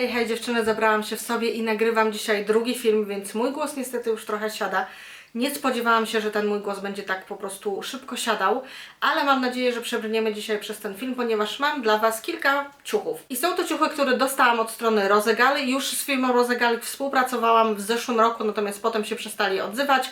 Hej, hej dziewczyny, zabrałam się w sobie i nagrywam dzisiaj drugi film, więc mój głos niestety już trochę siada. Nie spodziewałam się, że ten mój głos będzie tak po prostu szybko siadał, ale mam nadzieję, że przebrniemy dzisiaj przez ten film, ponieważ mam dla Was kilka ciuchów. I są to ciuchy, które dostałam od strony Rozegali. Już z firmą Rozegali współpracowałam w zeszłym roku, natomiast potem się przestali odzywać.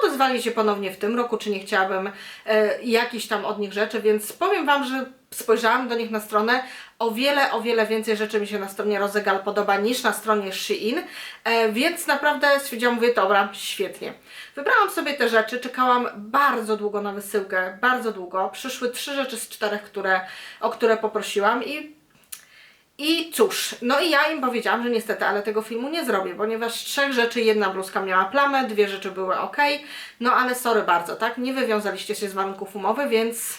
Odezwali się ponownie w tym roku, czy nie chciałabym e, jakichś tam od nich rzeczy, więc powiem Wam, że spojrzałam do nich na stronę, o wiele, o wiele więcej rzeczy mi się na stronie Rozegal podoba niż na stronie Shein, e, więc naprawdę stwierdziłam, mówię, dobra, świetnie. Wybrałam sobie te rzeczy, czekałam bardzo długo na wysyłkę, bardzo długo. Przyszły trzy rzeczy z czterech, które, o które poprosiłam i i cóż, no i ja im powiedziałam, że niestety, ale tego filmu nie zrobię, ponieważ trzech rzeczy jedna bluzka miała plamę, dwie rzeczy były ok, no ale sorry bardzo, tak? Nie wywiązaliście się z warunków umowy, więc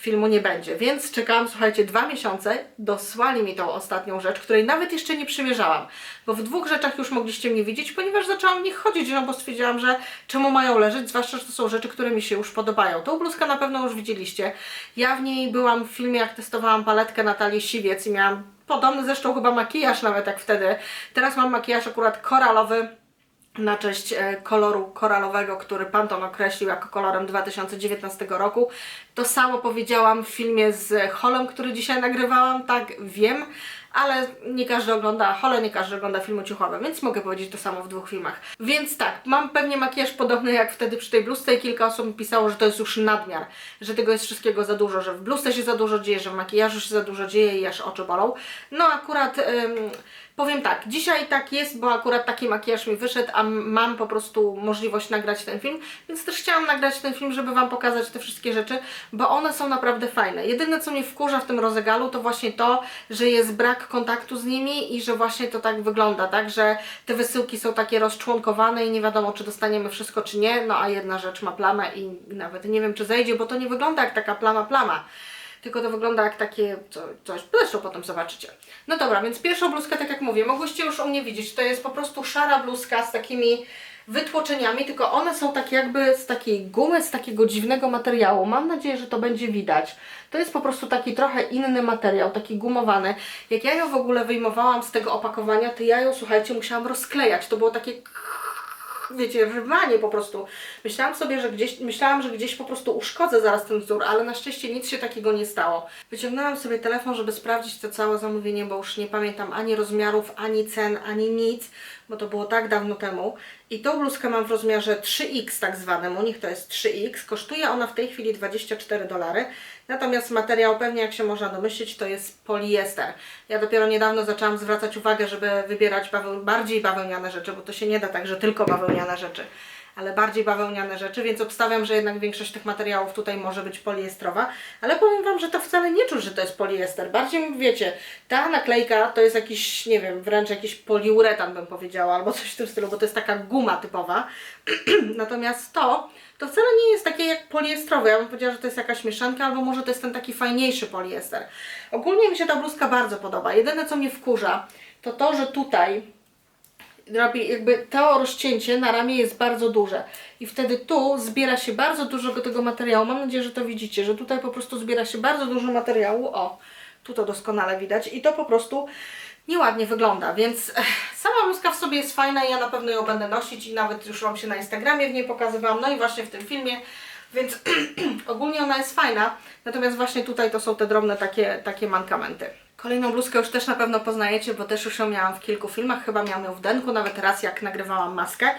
filmu nie będzie. Więc czekałam, słuchajcie, dwa miesiące, dosłali mi tą ostatnią rzecz, której nawet jeszcze nie przymierzałam, bo w dwóch rzeczach już mogliście mnie widzieć, ponieważ zaczęłam w nich chodzić, no bo stwierdziłam, że czemu mają leżeć, zwłaszcza, że to są rzeczy, które mi się już podobają. Tą bluzkę na pewno już widzieliście. Ja w niej byłam w filmie, jak testowałam paletkę Natalii Siwiec i miałam podobny zresztą chyba makijaż nawet jak wtedy. Teraz mam makijaż akurat koralowy, na cześć e, koloru koralowego, który Pantone określił jako kolorem 2019 roku. To samo powiedziałam w filmie z Holem, który dzisiaj nagrywałam, tak wiem, ale nie każdy ogląda Hole, nie każdy ogląda filmy ciuchowe, więc mogę powiedzieć to samo w dwóch filmach. Więc tak, mam pewnie makijaż podobny jak wtedy przy tej bluzce i kilka osób mi pisało, że to jest już nadmiar, że tego jest wszystkiego za dużo, że w bluzce się za dużo dzieje, że w makijażu się za dużo dzieje i aż oczy bolą. No akurat... Ym, Powiem tak, dzisiaj tak jest, bo akurat taki makijaż mi wyszedł, a mam po prostu możliwość nagrać ten film, więc też chciałam nagrać ten film, żeby Wam pokazać te wszystkie rzeczy, bo one są naprawdę fajne. Jedyne, co mnie wkurza w tym rozegalu, to właśnie to, że jest brak kontaktu z nimi i że właśnie to tak wygląda, tak, że te wysyłki są takie rozczłonkowane i nie wiadomo, czy dostaniemy wszystko, czy nie, no a jedna rzecz ma plamę i nawet nie wiem, czy zejdzie, bo to nie wygląda jak taka plama plama. Tylko to wygląda jak takie co, coś, zresztą potem zobaczycie. No dobra, więc pierwszą bluzkę, tak jak mówię, mogłyście już u mnie widzieć, to jest po prostu szara bluzka z takimi wytłoczeniami, tylko one są takie jakby z takiej gumy, z takiego dziwnego materiału. Mam nadzieję, że to będzie widać. To jest po prostu taki trochę inny materiał, taki gumowany. Jak ja ją w ogóle wyjmowałam z tego opakowania, to ja ją, słuchajcie, musiałam rozklejać. To było takie wiecie, rwanie po prostu. Myślałam sobie, że gdzieś, myślałam, że gdzieś po prostu uszkodzę zaraz ten wzór, ale na szczęście nic się takiego nie stało. Wyciągnęłam sobie telefon, żeby sprawdzić to całe zamówienie, bo już nie pamiętam ani rozmiarów, ani cen, ani nic, bo to było tak dawno temu. I tą bluzkę mam w rozmiarze 3X tak zwanym, u nich to jest 3X. Kosztuje ona w tej chwili 24 dolary. Natomiast materiał, pewnie jak się można domyślić, to jest poliester. Ja dopiero niedawno zaczęłam zwracać uwagę, żeby wybierać bardziej bawełniane rzeczy, bo to się nie da tak, że tylko bawełniane rzeczy ale bardziej bawełniane rzeczy, więc obstawiam, że jednak większość tych materiałów tutaj może być poliestrowa, ale powiem Wam, że to wcale nie czuć, że to jest poliester. Bardziej, wiecie, ta naklejka to jest jakiś, nie wiem, wręcz jakiś poliuretan bym powiedziała, albo coś w tym stylu, bo to jest taka guma typowa. Natomiast to, to wcale nie jest takie jak poliestrowe. Ja bym powiedziała, że to jest jakaś mieszanka, albo może to jest ten taki fajniejszy poliester. Ogólnie mi się ta bluzka bardzo podoba. Jedyne, co mnie wkurza, to to, że tutaj robi jakby to rozcięcie na ramię jest bardzo duże i wtedy tu zbiera się bardzo dużo tego materiału. Mam nadzieję, że to widzicie, że tutaj po prostu zbiera się bardzo dużo materiału. O, tu to doskonale widać i to po prostu nieładnie wygląda, więc ech, sama bluzka w sobie jest fajna i ja na pewno ją będę nosić i nawet już Wam się na Instagramie w niej pokazywałam, no i właśnie w tym filmie, więc ogólnie ona jest fajna, natomiast właśnie tutaj to są te drobne takie, takie mankamenty. Kolejną bluzkę już też na pewno poznajecie, bo też już ją miałam w kilku filmach, chyba miałam ją w denku, nawet raz jak nagrywałam maskę.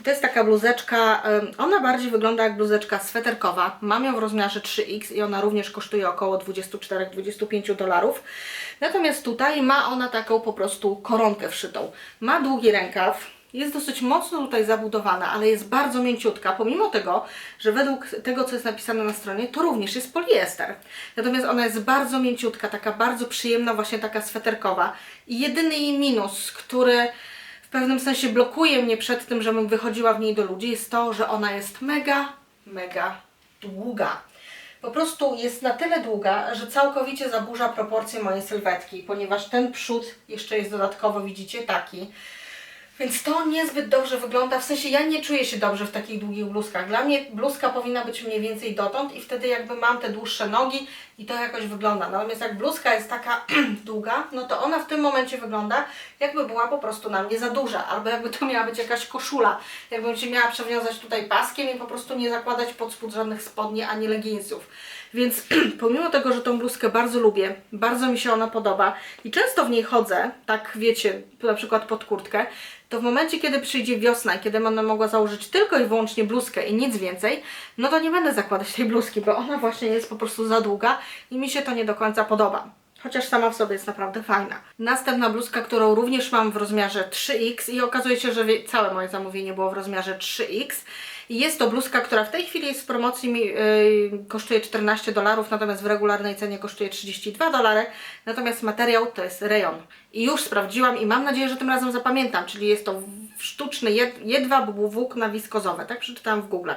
I to jest taka bluzeczka, ona bardziej wygląda jak bluzeczka sweterkowa. Mam ją w rozmiarze 3X i ona również kosztuje około 24-25 dolarów. Natomiast tutaj ma ona taką po prostu koronkę wszytą. Ma długi rękaw, jest dosyć mocno tutaj zabudowana, ale jest bardzo mięciutka, pomimo tego, że według tego, co jest napisane na stronie, to również jest poliester. Natomiast ona jest bardzo mięciutka, taka bardzo przyjemna, właśnie taka sweterkowa. I jedyny jej minus, który w pewnym sensie blokuje mnie przed tym, żebym wychodziła w niej do ludzi, jest to, że ona jest mega, mega długa. Po prostu jest na tyle długa, że całkowicie zaburza proporcje mojej sylwetki, ponieważ ten przód jeszcze jest dodatkowo, widzicie, taki Więc to niezbyt dobrze wygląda, w sensie ja nie czuję się dobrze w takich długich bluzkach. Dla mnie bluzka powinna być mniej więcej dotąd i wtedy jakby mam te dłuższe nogi i to jakoś wygląda. Natomiast jak bluzka jest taka długa, no to ona w tym momencie wygląda jakby była po prostu na mnie za duża, albo jakby to miała być jakaś koszula, jakbym się miała przewiązać tutaj paskiem i po prostu nie zakładać pod spód żadnych spodni ani leginsów. Więc pomimo tego, że tą bluzkę bardzo lubię, bardzo mi się ona podoba i często w niej chodzę, tak wiecie, na przykład pod kurtkę, to w momencie, kiedy przyjdzie wiosna kiedy będę mogła założyć tylko i wyłącznie bluzkę i nic więcej, no to nie będę zakładać tej bluzki, bo ona właśnie jest po prostu za długa i mi się to nie do końca podoba. Chociaż sama w sobie jest naprawdę fajna. Następna bluzka, którą również mam w rozmiarze 3X i okazuje się, że całe moje zamówienie było w rozmiarze 3X. Jest to bluzka, która w tej chwili jest w promocji, yy, kosztuje 14 dolarów, natomiast w regularnej cenie kosztuje 32 dolary. Natomiast materiał to jest rejon. I już sprawdziłam i mam nadzieję, że tym razem zapamiętam, czyli jest to sztuczny jed, jedwab włókna wiskozowe, tak przeczytałam w Google.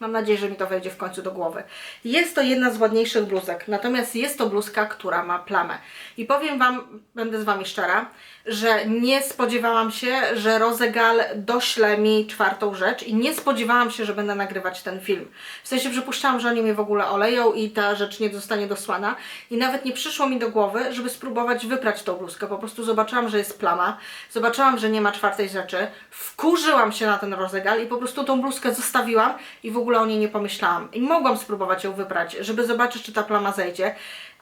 Mam nadzieję, że mi to wejdzie w końcu do głowy. Jest to jedna z ładniejszych bluzek, natomiast jest to bluzka, która ma plamę. I powiem Wam, będę z Wami szczera, że nie spodziewałam się, że Rozegal dośle mi czwartą rzecz i nie spodziewałam się, że będę nagrywać ten film. W sensie przypuszczałam, że oni mnie w ogóle oleją i ta rzecz nie zostanie dosłana i nawet nie przyszło mi do głowy, żeby spróbować wyprać tą bluzkę. Po prostu zobaczyłam, że jest plama, zobaczyłam, że nie ma czwartej rzeczy, wkurzyłam się na ten Rozegal i po prostu tą bluzkę zostawiłam i w ogóle o niej nie pomyślałam. I mogłam spróbować ją wyprać, żeby zobaczyć, czy ta plama zejdzie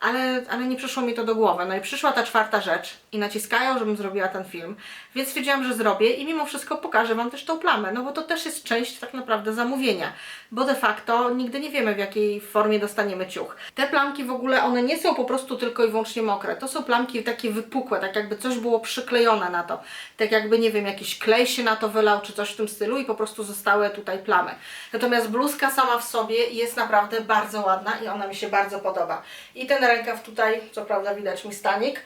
ale, ale nie przyszło mi to do głowy. No i przyszła ta czwarta rzecz i naciskają, żebym zrobiła ten film, więc stwierdziłam, że zrobię i mimo wszystko pokażę Wam też tą plamę, no bo to też jest część tak naprawdę zamówienia, bo de facto nigdy nie wiemy w jakiej formie dostaniemy ciuch. Te plamki w ogóle, one nie są po prostu tylko i wyłącznie mokre, to są plamki takie wypukłe, tak jakby coś było przyklejone na to, tak jakby nie wiem, jakiś klej się na to wylał czy coś w tym stylu i po prostu zostały tutaj plamy. Natomiast bluzka sama w sobie jest naprawdę bardzo ładna i ona mi się bardzo podoba. I ten rękaw tutaj, co prawda widać mi stanik,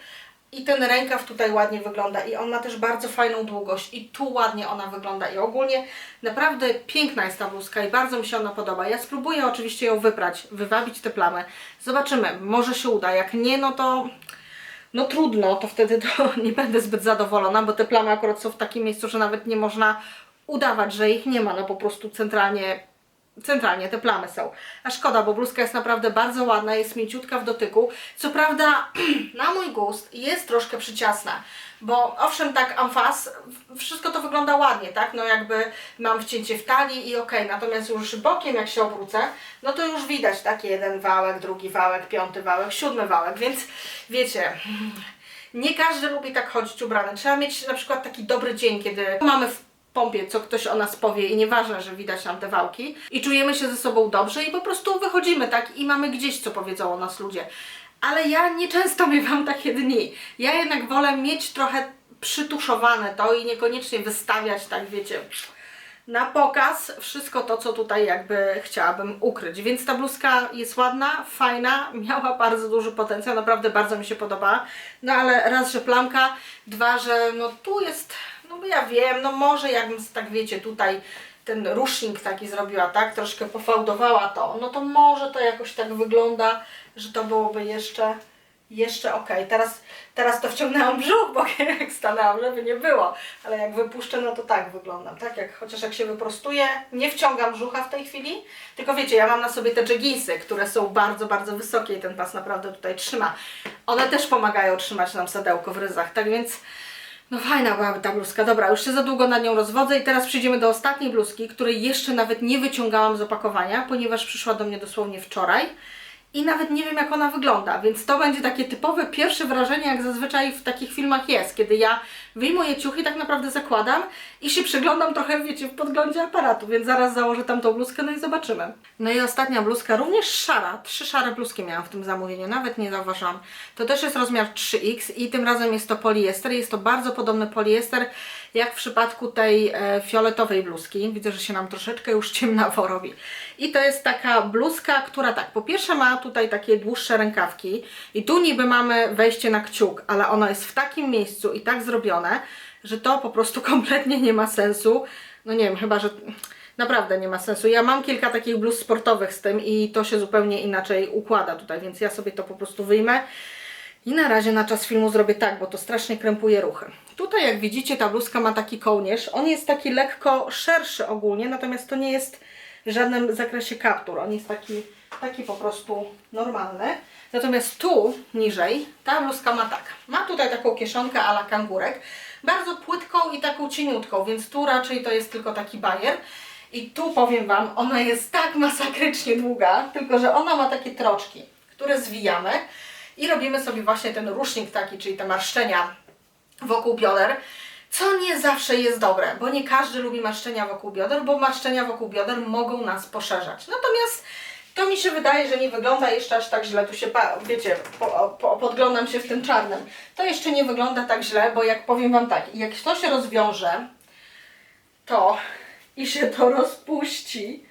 i ten rękaw tutaj ładnie wygląda i on ma też bardzo fajną długość i tu ładnie ona wygląda i ogólnie naprawdę piękna jest ta bluzka i bardzo mi się ona podoba. Ja spróbuję oczywiście ją wyprać, wywabić te plamy. Zobaczymy, może się uda, jak nie, no to no trudno, to wtedy to nie będę zbyt zadowolona, bo te plamy akurat są w takim miejscu, że nawet nie można udawać, że ich nie ma, no po prostu centralnie centralnie te plamy są. A szkoda, bo bluzka jest naprawdę bardzo ładna, jest mięciutka w dotyku. Co prawda, na mój gust jest troszkę przyciasna, bo owszem, tak amfas, wszystko to wygląda ładnie, tak? No jakby mam wcięcie w talii i okej, natomiast już bokiem jak się obrócę, no to już widać taki jeden wałek, drugi wałek, piąty wałek, siódmy wałek, więc wiecie, nie każdy lubi tak chodzić ubrany. Trzeba mieć na przykład taki dobry dzień, kiedy mamy w pompie, co ktoś o nas powie i nieważne, że widać nam te wałki i czujemy się ze sobą dobrze i po prostu wychodzimy, tak? I mamy gdzieś, co powiedzą o nas ludzie. Ale ja nieczęsto miewam takie dni. Ja jednak wolę mieć trochę przytuszowane to i niekoniecznie wystawiać, tak wiecie, na pokaz wszystko to, co tutaj jakby chciałabym ukryć. Więc ta bluzka jest ładna, fajna, miała bardzo duży potencjał, naprawdę bardzo mi się podoba. No ale raz, że plamka, dwa, że no tu jest, no bo ja wiem, no może jakbym tak wiecie, tutaj ten rusznik taki zrobiła, tak, troszkę pofałdowała to, no to może to jakoś tak wygląda, że to byłoby jeszcze jeszcze ok. Teraz, teraz to wciągnęłam brzuch, bo jak stanęłam, żeby nie było. Ale jak wypuszczę, no to tak wyglądam. Tak? Jak, chociaż jak się wyprostuję, nie wciągam brzucha w tej chwili. Tylko wiecie, ja mam na sobie te jegginsy, które są bardzo, bardzo wysokie i ten pas naprawdę tutaj trzyma. One też pomagają trzymać nam sadełko w ryzach. Tak więc no fajna byłaby ta bluzka. Dobra, już się za długo nad nią rozwodzę i teraz przejdziemy do ostatniej bluzki, której jeszcze nawet nie wyciągałam z opakowania, ponieważ przyszła do mnie dosłownie wczoraj i nawet nie wiem jak ona wygląda, więc to będzie takie typowe pierwsze wrażenie, jak zazwyczaj w takich filmach jest, kiedy ja wyjmuję ciuchy, tak naprawdę zakładam i się przyglądam trochę, wiecie, w podglądzie aparatu, więc zaraz założę tam tą bluzkę, no i zobaczymy. No i ostatnia bluzka, również szara, trzy szare bluzki miałam w tym zamówieniu, nawet nie zauważyłam. To też jest rozmiar 3X i tym razem jest to poliester, jest to bardzo podobny poliester, jak w przypadku tej e, fioletowej bluzki. Widzę, że się nam troszeczkę już ciemnawo robi. I to jest taka bluzka, która tak, po pierwsze ma tutaj takie dłuższe rękawki i tu niby mamy wejście na kciuk, ale ono jest w takim miejscu i tak zrobione, że to po prostu kompletnie nie ma sensu. No nie wiem, chyba, że naprawdę nie ma sensu. Ja mam kilka takich bluz sportowych z tym i to się zupełnie inaczej układa tutaj, więc ja sobie to po prostu wyjmę. I na razie na czas filmu zrobię tak, bo to strasznie krępuje ruchy. Tutaj jak widzicie ta bluzka ma taki kołnierz. On jest taki lekko szerszy ogólnie, natomiast to nie jest w żadnym zakresie kaptur. On jest taki, taki po prostu normalny. Natomiast tu niżej ta bluzka ma tak. Ma tutaj taką kieszonkę ala kangurek. Bardzo płytką i taką cieniutką, więc tu raczej to jest tylko taki bajer. I tu powiem Wam, ona jest tak masakrycznie długa, tylko że ona ma takie troczki, które zwijamy i robimy sobie właśnie ten rusznik taki, czyli te marszczenia wokół bioder, co nie zawsze jest dobre, bo nie każdy lubi marszczenia wokół bioder, bo marszczenia wokół bioder mogą nas poszerzać. Natomiast to mi się wydaje, że nie wygląda jeszcze aż tak źle. Tu się, wiecie, po, po, podglądam się w tym czarnym. To jeszcze nie wygląda tak źle, bo jak powiem Wam tak, jak to się rozwiąże, to i się to rozpuści,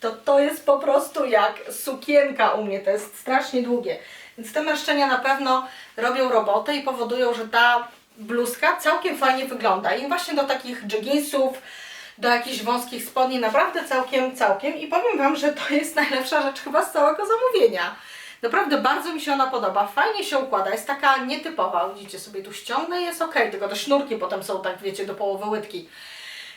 to to jest po prostu jak sukienka u mnie, to jest strasznie długie. Więc te marszczenia na pewno robią robotę i powodują, że ta bluzka całkiem fajnie wygląda. I właśnie do takich jogginsów, do jakichś wąskich spodni naprawdę całkiem, całkiem. I powiem Wam, że to jest najlepsza rzecz chyba z całego zamówienia. Naprawdę bardzo mi się ona podoba, fajnie się układa, jest taka nietypowa. Widzicie sobie tu ściągnę i jest ok, tylko te sznurki potem są tak, wiecie, do połowy łydki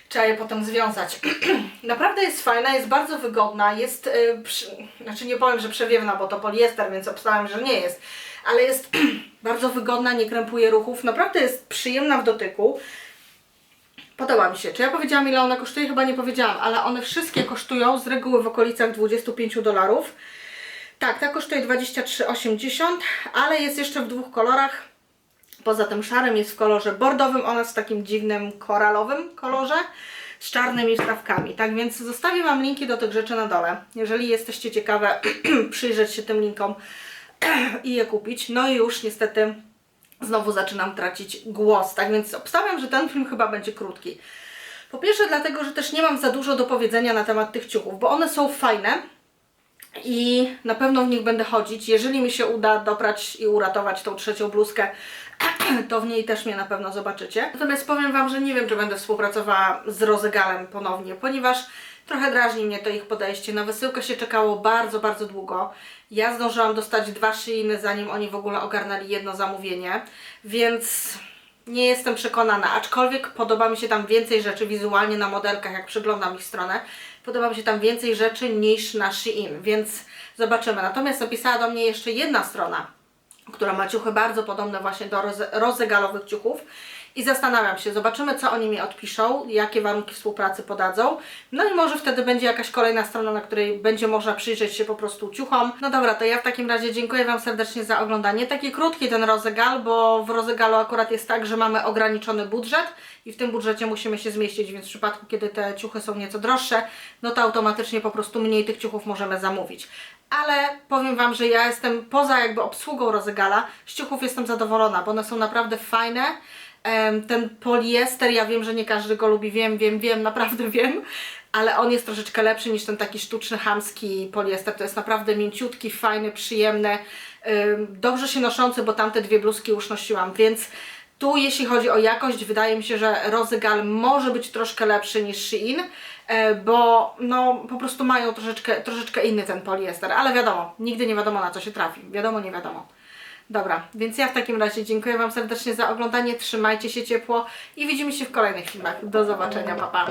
trzeba je potem związać. Naprawdę jest fajna, jest bardzo wygodna, jest, yy, przy, znaczy nie powiem, że przewiewna, bo to poliester, więc obstawiam, że nie jest, ale jest bardzo wygodna, nie krępuje ruchów, naprawdę jest przyjemna w dotyku. Podoba mi się. Czy ja powiedziałam ile ona kosztuje? Chyba nie powiedziałam, ale one wszystkie kosztują z reguły w okolicach 25 dolarów. Tak, ta kosztuje 23,80, ale jest jeszcze w dwóch kolorach. Poza tym szarym jest w kolorze bordowym oraz w takim dziwnym koralowym kolorze z czarnymi wstawkami. Tak więc zostawię Wam linki do tych rzeczy na dole. Jeżeli jesteście ciekawe, przyjrzeć się tym linkom i je kupić. No i już niestety znowu zaczynam tracić głos. Tak więc obstawiam, że ten film chyba będzie krótki. Po pierwsze dlatego, że też nie mam za dużo do powiedzenia na temat tych ciuchów, bo one są fajne, i na pewno w nich będę chodzić. Jeżeli mi się uda doprać i uratować tą trzecią bluzkę, to w niej też mnie na pewno zobaczycie. Natomiast powiem Wam, że nie wiem, czy będę współpracowała z Rozegalem ponownie, ponieważ trochę drażni mnie to ich podejście. Na wysyłkę się czekało bardzo, bardzo długo. Ja zdążyłam dostać dwa szyjny, zanim oni w ogóle ogarnęli jedno zamówienie, więc nie jestem przekonana, aczkolwiek podoba mi się tam więcej rzeczy wizualnie na modelkach, jak przeglądam ich stronę. Podoba mi się tam więcej rzeczy niż na Shein, więc zobaczymy. Natomiast napisała do mnie jeszcze jedna strona, która ma ciuchy bardzo podobne właśnie do roze rozegalowych ciuchów. I zastanawiam się, zobaczymy co oni mi odpiszą, jakie warunki współpracy podadzą. No i może wtedy będzie jakaś kolejna strona, na której będzie można przyjrzeć się po prostu ciuchom. No dobra, to ja w takim razie dziękuję Wam serdecznie za oglądanie. Taki krótki ten rozegal, bo w rozegalu akurat jest tak, że mamy ograniczony budżet i w tym budżecie musimy się zmieścić, więc w przypadku, kiedy te ciuchy są nieco droższe, no to automatycznie po prostu mniej tych ciuchów możemy zamówić. Ale powiem Wam, że ja jestem poza jakby obsługą rozegala, z ciuchów jestem zadowolona, bo one są naprawdę fajne. Ten poliester, ja wiem, że nie każdy go lubi, wiem, wiem, wiem, naprawdę wiem, ale on jest troszeczkę lepszy niż ten taki sztuczny, chamski poliester. To jest naprawdę mięciutki, fajny, przyjemny, dobrze się noszący, bo tamte dwie bluzki już nosiłam, więc tu jeśli chodzi o jakość, wydaje mi się, że Rozygal może być troszkę lepszy niż Shein, e, bo no po prostu mają troszeczkę, troszeczkę inny ten poliester, ale wiadomo, nigdy nie wiadomo na co się trafi, wiadomo, nie wiadomo. Dobra, więc ja w takim razie dziękuję Wam serdecznie za oglądanie, trzymajcie się ciepło i widzimy się w kolejnych filmach. Do zobaczenia, pa pa!